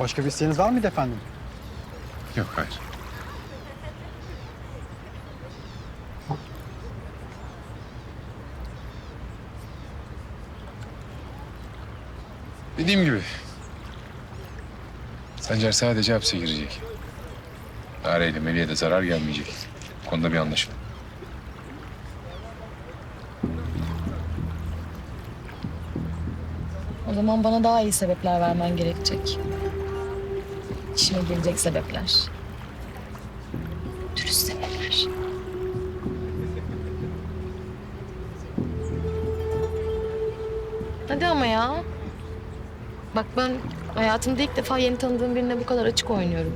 Başka bir isteğiniz var mıydı efendim? Yok hayır. Dediğim gibi. Sancar sadece hapse girecek. Nare ile Melih'e de zarar gelmeyecek. Bu konuda bir anlaşalım. O zaman bana daha iyi sebepler vermen gerekecek. İşime gelecek sebepler. Dürüst sebepler. Hadi ama ya. Bak ben hayatımda ilk defa yeni tanıdığım birine bu kadar açık oynuyorum.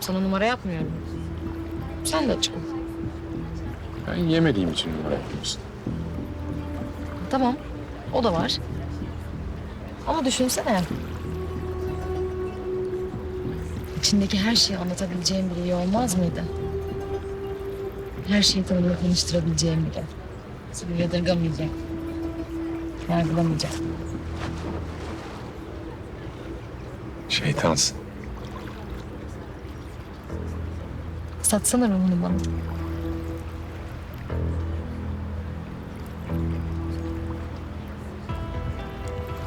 Sana numara yapmıyorum. Sen de açık ol. Ben yemediğim için numara yapıyorsun. Tamam. O da var. Ama düşünsene. İçindeki her şeyi anlatabileceğim biri iyi olmaz mıydı? Her şeyi tanımla konuşturabileceğim biri. Seni yadırgamayacak. Yargılamayacak. Şeytansın. Satsana ruhunu bana.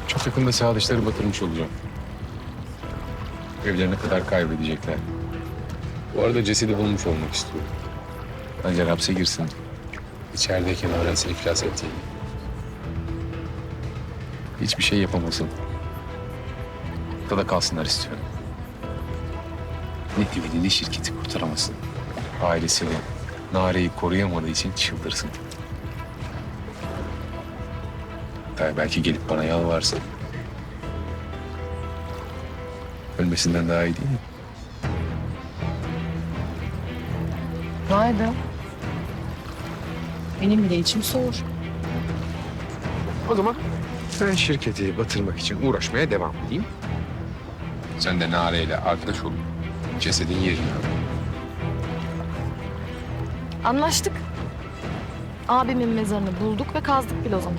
Çok yakında sağ dışları batırmış olacağım. Evlerine kadar kaybedecekler. Bu arada cesedi bulmuş olmak istiyorum. Sancar hapse girsin. İçerideyken öğrensin iflas ettiğini. Hiçbir şey yapamasın. Ortada kalsınlar istiyorum. Ne evini ne şirketi kurtaramasın. Ailesini, Nare'yi koruyamadığı için çıldırsın. Hatta belki gelip bana yalvarsın. Ölmesinden daha iyi değil mi? Vay be. Benim bile içim soğur. O zaman ben şirketi batırmak için uğraşmaya devam edeyim. Sen de Nare ile arkadaş olun. Cesedin yerini al. Anlaştık. Abimin mezarını bulduk ve kazdık bile o zaman.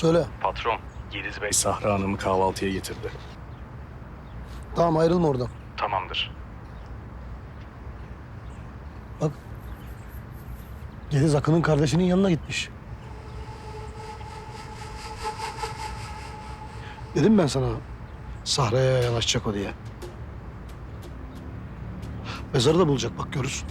Söyle. Patron, Yeliz Bey Sahra Hanım'ı kahvaltıya getirdi. Tamam ayrılma oradan. Tamamdır. Bak. Geliz Akın'ın kardeşinin yanına gitmiş. Dedim ben sana Sahra'ya yanaşacak o diye. Mezarı da bulacak bak görürsün.